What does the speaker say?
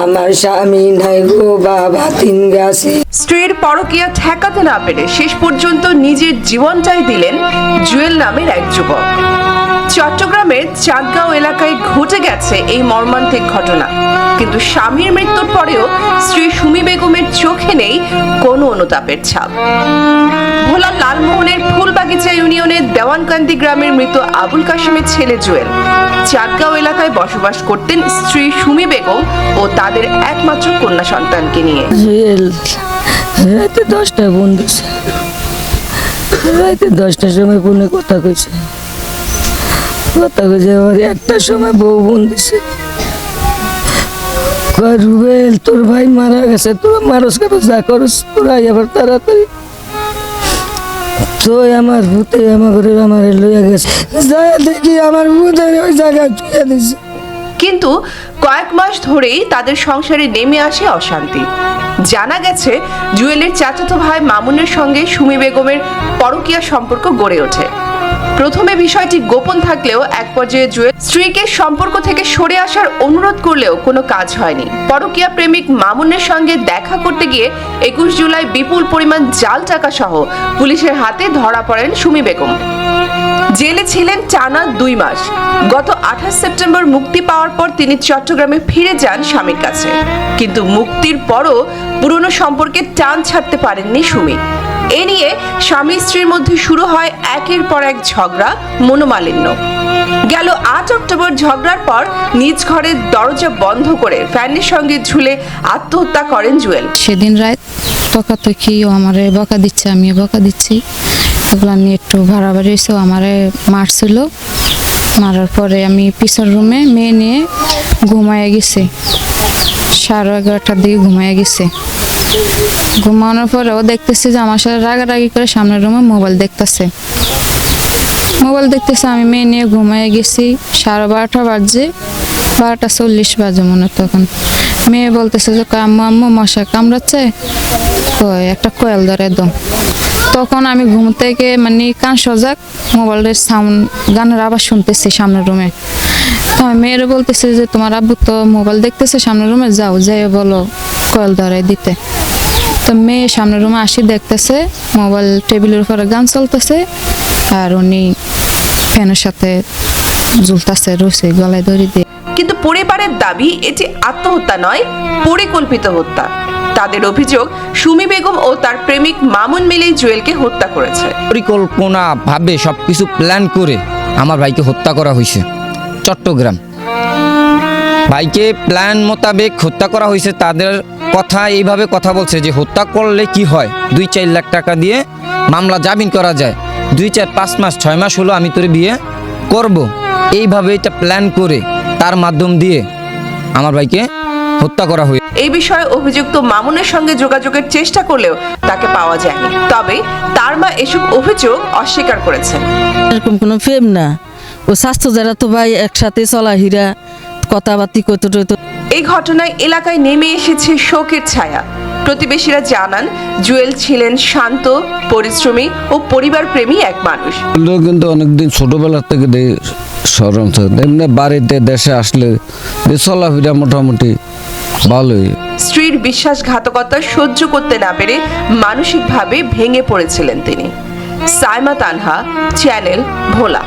আমার স্বামী নাই গো বাবা, তিন গাছে। স্ত্রীর পরকিয়া ঠেকাতে না পেরে শেষ পর্যন্ত নিজের জীবনটাই দিলেন জুয়েল নামের এক যুবক। চট্টগ্রামের চাঁদগাঁও এলাকায় ঘটে গেছে এই মর্মান্তিক ঘটনা। কিন্তু স্বামীর মৃত্যুর পরেও স্ত্রী সুমি বেগমের চোখে নেই কোনো অনুতাপের ছাপ। ভোলা লালমোহনের ফুলবাগিচা ইউনিয়নের দেওয়ানকান্দি গ্রামের মৃত আবুল কাশিমের ছেলে জুয়েল। চাঁদগাঁও এলাকায় বসবাস করতেন স্ত্রী সুমি বেগম ও তাদের একমাত্র কন্যা সন্তানকে নিয়ে। জুয়েল ফোন দিছে রাতে দশটার সময় ফোনে কথা কইছে। একটার সময় বউ ফোন দিছে। রুবেল, তোর ভাই মারা গেছে মানুষ কেন? যা তোরাই আবার তাড়াতাড়ি। তো আমার ভূতে আমার ঘরে আমার লইয়া গেছে। যা দেখি আমার ভূতে ওই জায়গায় দিছে। কিন্তু কয়েক মাস ধরেই তাদের সংসারে নেমে আসে অশান্তি। জানা গেছে, জুয়েলের চাচাতো ভাই মামুনের সঙ্গে সুমি বেগমের পরকীয়া সম্পর্ক গড়ে ওঠে। প্রথমে বিষয়টি গোপন থাকলেও এক পর্যায়ে জুয়েল স্ত্রীকে সম্পর্ক থেকে সরে আসার অনুরোধ করলেও কোনো কাজ হয়নি। পরকীয়া প্রেমিক মামুনের সঙ্গে দেখা করতে গিয়ে একুশ জুলাই বিপুল পরিমাণ জাল টাকা সহ পুলিশের হাতে ধরা পড়েন সুমি বেগম। জেলে ছিলেন টানা দুই মাস। গত আঠাশ সেপ্টেম্বর মুক্তি পাওয়ার পর তিনি চট্টগ্রামে ফিরে যান স্বামীর কাছে। কিন্তু মুক্তির পরও পুরনো সম্পর্কে টান ছাড়তে পারেননি সুমি। স্বামী স্ত্রীর মধ্যে শুরু হয় একের পর এক ঝগড়া, মনোমালিন্য। গেল আট অক্টোবর ঝগড়ার পর নিজ ঘরের দরজা বন্ধ করে ফ্যানের সঙ্গে ঝুলে আত্মহত্যা করেন জুয়েল। সেদিন রাত তকাতকি ও আমারে বকা দিচ্ছে, আমিও বকা দিচ্ছি। এগুলো নিয়ে একটু ভাড়াবাড়ি হয়েছে ও আমারে মারছিল। মারার পরে আমি পিছন রুমে মেয়ে নিয়ে ঘুমাইয়া গেছি। সাড়ে এগারোটার দিকে ঘুমাইয়া গেছি। ঘুমানোর পরে ও দেখতেছে যে আমার সাথে রাগারাগি করে সামনের রুমে মোবাইল দেখতেছে। মোবাইল দেখতেছে, আমি মেয়ে নিয়ে ঘুমাইয়া গেছি সাড়ে বারোটা বাজে বারোটা চল্লিশ বাজে মনে তখন। মেয়ে বলতেছে যে আম্মু আম্মু, মশা কামড়াচ্ছে? কয়, একটা কয়েল ধরে দম। তখন আমি ঘুম থেকে মানে কান সজাগ মোবাইলের সাউন্ড গানের আবার শুনতেছি সামনের রুমে তো মেয়েরা বলতেছে যে, তোমার আব্বু তো মোবাইল দেখতেছে সামনের রুমে যাও যাই বলো কয়েল ধরে দিতে। তো মেয়ে সামনের রুমে আসি দেখতেছে মোবাইল টেবিলের উপরে গান চলতেছে আর উনি ফ্যানের সাথে ঝুলতেছে রয়েছে গলায় দড়ি দিয়ে। কিন্তু পরিবারের দাবি এটি আত্মহত্যা নয় পরিকল্পিত হত্যা। তাদের অভিযোগ সুমি বেগম ও তার প্রেমিক মামুন মিলেই জুয়েলকে হত্যা করেছে। পরিকল্পনা ভাবে সব কিছু প্ল্যান করে আমার ভাইকে হত্যা করা হয়েছে চট্টগ্রাম। ভাইকে প্ল্যান মোতাবেক হত্যা করা হয়েছে তাদের কথা এইভাবে কথা বলছে যে হত্যা করলে কি হয়? দুই চার লাখ টাকা দিয়ে মামলা জামিন করা যায়। দুই চার পাঁচ মাস ছয় মাস হলো আমি তোর বিয়ে করব। এইভাবে এটা প্ল্যান করে তার মাধ্যম দিয়ে আমার ভাইকে হত্যা করা হয়েছে। এই বিষয়ে অভিযুক্ত মামুনের সঙ্গে যোগাযোগের চেষ্টা করলেও তাকে পাওয়া যায়নি। তবে তার মা এসব অভিযোগ অস্বীকার করেছেন। এরকম কোনো ফেম না। ও স্বাস্থ্য যারা তো ভাই একসাথে চলা হীরা কথাবার্তি কত টইতো এই ঘটনায় এলাকায় নেমে এসেছে শোকের ছায়া। প্রতিবেশীরা জানান জুয়েল ছিলেন শান্ত পরিশ্রমী ও পরিবার প্রেমী এক মানুষ। কিন্তু অনেকদিন ছোটবেলা থেকে সরম এমনি বাড়িতে দেশে আসলে চলাফেরা মোটামুটি ভালোই। স্ত্রীর বিশ্বাসঘাতকতা সহ্য করতে না পেরে মানসিকভাবে ভেঙে পড়েছিলেন তিনি। সাইমা তানহা চ্যানেল ভোলা।